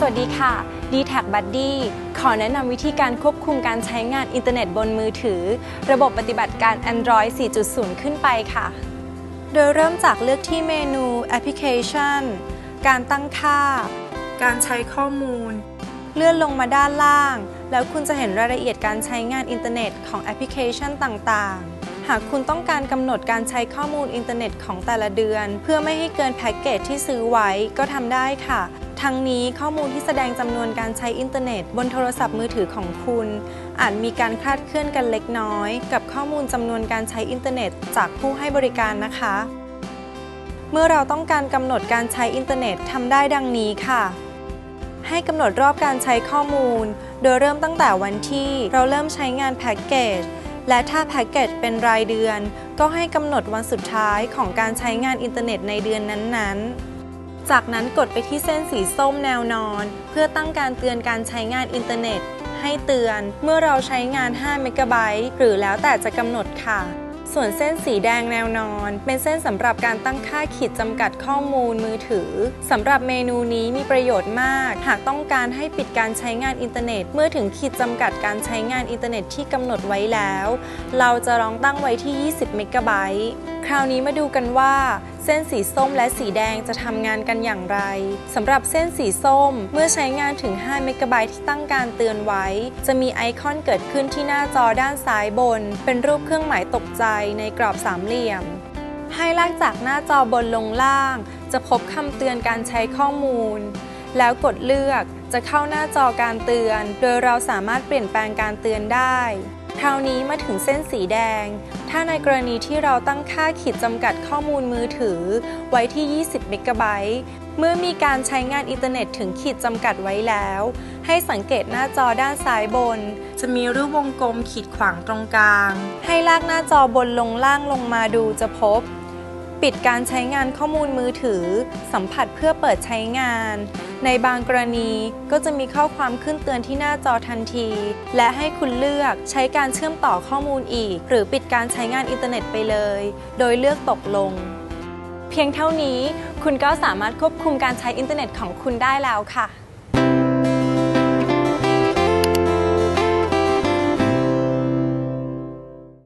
สวัสดีค่ะ d t a c Buddy ขอแนะนำวิธีการควบคุมการใช้งานอินเทอร์เน็ตบนมือถือ ระบบปฏิบัติการ Android 4.0 ขึ้นไปค่ะ โดยเริ่มจากเลือกที่เมนู Application การตั้งค่า การใช้ข้อมูล เลื่อนลงมาด้านล่าง แล้วคุณจะเห็นรายละเอียดการใช้งานอินเทอร์เน็ตของแอปพลิเคชันต่างๆหากคุณต้องการกำหนดการใช้ข้อมูลอินเทอร์เน็ตของแต่ละเดือน เพื่อไม่ให้เกินแพ็กเกจที่ซื้อไว้ก็ทำได้ค่ะ ทั้งนี้ข้อมูลที่แสดงจำนวนการใช้อินเทอร์เน็ต บนโทรศัพท์มือถือของคุณ อาจมีการคลาดเคลื่อนกันเล็กน้อย กับข้อมูลจำนวนการใช้อินเทอร์เน็ต จากผู้ให้บริการนะคะ เมื่อเราต้องการกำหนดการใช้อินเทอร์เน็ตทำได้ดังนี้ค่ะ ให้กำหนดรอบการใช้ข้อมูล โดยเริ่มตั้งแต่วันที่เราเริ่มใช้งานแพ็กเกจและถ้าแพ็กเกจเป็นรายเดือน ก็ให้กำหนดวันสุดท้ายของการใช้งานอินเทอร์เน็ตในเดือนนั้นๆ จากนั้นกดไปที่เส้นสีส้มแนวนอน เพื่อตั้งการเตือนการใช้งานอินเทอร์เน็ต ให้เตือนเมื่อเราใช้งาน 5 เมกะไบต์หรือแล้วแต่จะกำหนดค่ะ ส่วนเส้นสีแดงแนวนอน เป็นเส้นสำหรับการตั้งค่าขีดจำกัดข้อมูลมือถือสำหรับเมนูนี้มีประโยชน์มาก หากต้องการให้ปิดการใช้งานอินเทอร์เน็ต เมื่อถึงขีดจำกัดการใช้งานอินเทอร์เน็ตที่กำหนดไว้แล้ว เราจะลองตั้งไว้ที่ 20 เมกะไบต์ คราวนี้มาดูกันว่า เส้นสีส้มและสีแดงจะทำงานกันอย่างไรสำหรับเส้นสีส้มเมื่อใช้งานถึง 5 เมกะไบต์ที่ตั้งการเตือนไว้ จะมีไอคอนเกิดขึ้นที่หน้าจอด้านซ้ายบน เป็นรูปเครื่องหมายตกใจในกรอบสามเหลี่ยม ให้ลากจากหน้าจอบนลงล่าง จะพบคำเตือนการใช้ข้อมูล แล้วกดเลือกจะเข้าหน้าจอการเตือน โดยเราสามารถเปลี่ยนแปลงการเตือนได้ คราวนี้มาถึงเส้นสีแดง ถ้าในกรณีที่เราตั้งค่าขีดจำกัดข้อมูลมือถือ ไว้ที่ 20 เมกะไบต์เมื่อมีการใช้งานอินเทอร์เน็ตถึงขีดจำกัดไว้แล้ว ให้สังเกตหน้าจอด้านซ้ายบน จะมีรูปวงกลมขีดขวางตรงกลาง ให้ลากหน้าจอบนลงล่างลงมาดูจะพบ ปิดการใช้งานข้อมูลมือถือ สัมผัสเพื่อเปิดใช้งาน ในบางกรณีก็จะมีข้อความขึ้นเตือนที่หน้าจอทันที และให้คุณเลือกใช้การเชื่อมต่อข้อมูลอีก หรือปิดการใช้งานอินเทอร์เน็ตไปเลย โดยเลือกตกลง เพียงเท่านี้คุณก็สามารถควบคุมการใช้อินเทอร์เน็ตของคุณได้แล้วค่ะ